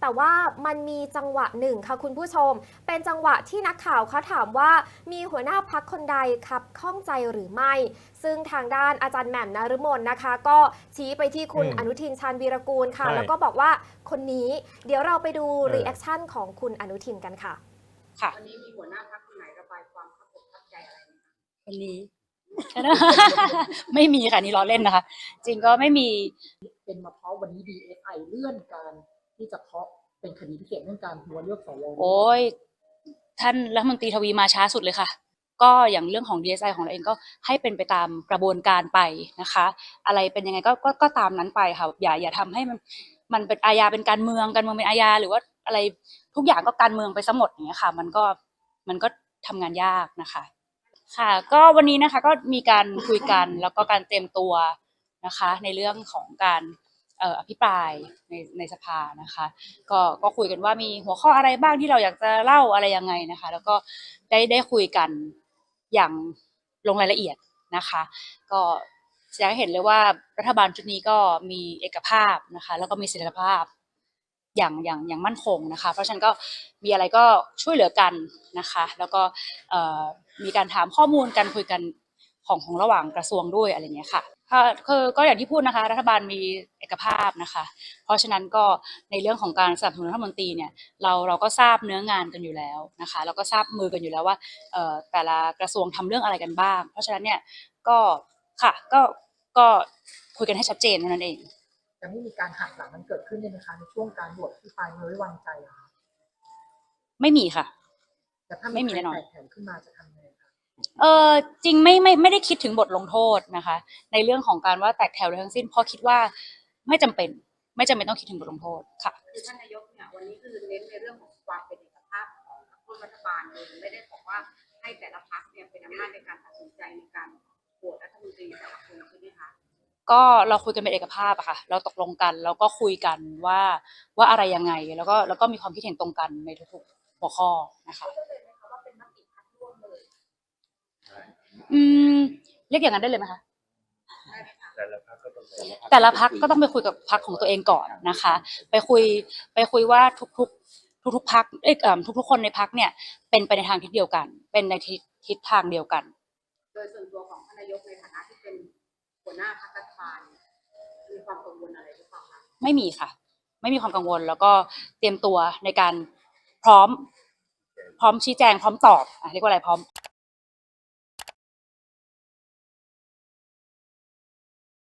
แต่ว่ามันมีจังหวะหนึ่งค่ะคุณผู้ชม เป็นจังหวะที่นักข่าวเขาถามว่ามีหัวหน้าพักคนใดครับข้องใจหรือไม่ ซึ่งทางด้านอาจารย์แหม่มนฤมลนะคะ ก็ชี้ไปที่คุณอืมอนุทินชาญวีรกูลค่ะ ใช่ แล้วก็บอกว่าคนนี้เดี๋ยวเราไปดูเออรีแอคชั่นของคุณอนุทินกันค่ะ ค่ะวันนี้มีหัวหน้าพักคนไหนระบายความขับอกขับใจอะไรไหมคะวันนี้ ไม่มีค่ะนี่ล้อเล่นนะคะ จริงก็ไม่มี เป็นมาเพราะวันนี้ DSI เลื่อนการ ที่จะเคาะเป็นคดีพิเศษเรื่องการหัวเลือกสวโอ้ยท่านรัฐมนตรีทวีมาช้าสุดเลยค่ะ ก็อย่างเรื่องของ DSI ของเราเองก็ให้เป็นไปตามกระบวนการไปนะคะ อะไรเป็นยังไงก็ก็ก็ตามนั้นไปค่ะอย่าอย่าทำให้มันมันเป็นอาญาเป็นการเมืองการเมืองเป็นอาญาหรือว่าอะไรทุกอย่างก็การเมืองไปซะหมดอย่างเงี้ยค่ะ มันก็มันก็ทำงานยากนะคะ ค่ะ ก็วันนี้นะคะก็มีการคุยกันแล้วก็การเตรียมตัวนะคะ ในเรื่องของการ อ่ออภิปรายในในสภานะคะ ก็ก็คุยกันว่ามีหัวข้ออะไรบ้างที่เราอยากจะเล่าอะไรยังไงนะคะ แล้วก็ได้ได้คุยกันอย่างลงรายละเอียดนะคะ ก็แสดงให้เห็นเลยว่ารัฐบาลชุดนี้ก็มีเอกภาพนะคะ แล้วก็มีเสถียรภาพอย่างอย่างอย่างมั่นคงนะคะ เพราะฉะนั้นก็มีอะไรก็ช่วยเหลือกันนะคะ แล้วก็เอ่อมีการถามข้อมูลกันคุยกัน ของของระหว่างกระทรวงด้วยอะไรเงี้ยค่ะก็คือก็อย่างที่พูดนะคะ รัฐบาลมีเอกภาพนะคะ เพราะฉะนั้นก็ในเรื่องของการสนับสนุนรัฐมนตรีเนี่ยเราเราก็ทราบเนื้องานกันอยู่แล้วนะคะ เราก็ทราบมือกันอยู่แล้วว่าเอ่อแต่ละกระทรวงทำเรื่องอะไรกันบ้าง เพราะฉะนั้นเนี่ยก็ค่ะก็ก็คุยกันให้ชัดเจนเท่านั้นเองจะไม่มีการหักหลังมันเกิดขึ้นเลยนะคะในช่วงการโหวตที่ปลายไม่ไว้วางใจอะค่ะไม่มีค่ะแต่ถ้าไม่มีแน่นอนใครแตกแถวขึ้นมาจะทำยังไงคะ เออจริงไม่ไม่ไม่ได้คิดถึงบทลงโทษนะคะ ในเรื่องของการว่าแตกแถวเลยทั้งสิ้นเพราะคิดว่าไม่จำเป็น ไม่จำเป็นต้องคิดถึงบทลงโทษค่ะ คือท่านนายกเนี่ยวันนี้คือเน้นในเรื่องของความเป็นเอกภาพของพรรคร่วมรัฐบาลเลยไม่ได้บอกว่าให้แต่ละพรรคเนี่ยเป็นอำนาจในการตัดสินใจในการโหวตรัฐมนตรีแต่ละคนใช่ไหมคะก็เราคุยกันเป็นเอกภาพอะค่ะ เราตกลงกันแล้วก็คุยกันว่าว่าอะไรยังไงแล้วก็แล้วก็มีความคิดเห็นตรงกันในทุกๆหัวข้อนะคะ อืมเรียกอย่างนั้นได้เลยไหมคะ แต่ละพักก็ต้องแต่ละพักก็ต้องไปคุยกับพักของตัวเองก่อนนะคะ ไปคุยไปคุยว่าทุกๆ ทุกๆพักเอ้ยเอิ่มทุกๆคนในพักเนี่ย เป็นไปในทางทิศเดียวกัน เป็นในทิศทิศทางเดียวกัน โดยส่วนตัวของท่านนายกในฐานะที่เป็นหัวหน้าพรรครัฐบาลมีความกังวลอะไรหรือเปล่าคะไม่มีค่ะ ไม่มีความกังวลแล้วก็เตรียมตัวในการพร้อม พร้อมชี้แจงพร้อมตอบอะเรียกว่าอะไรพร้อม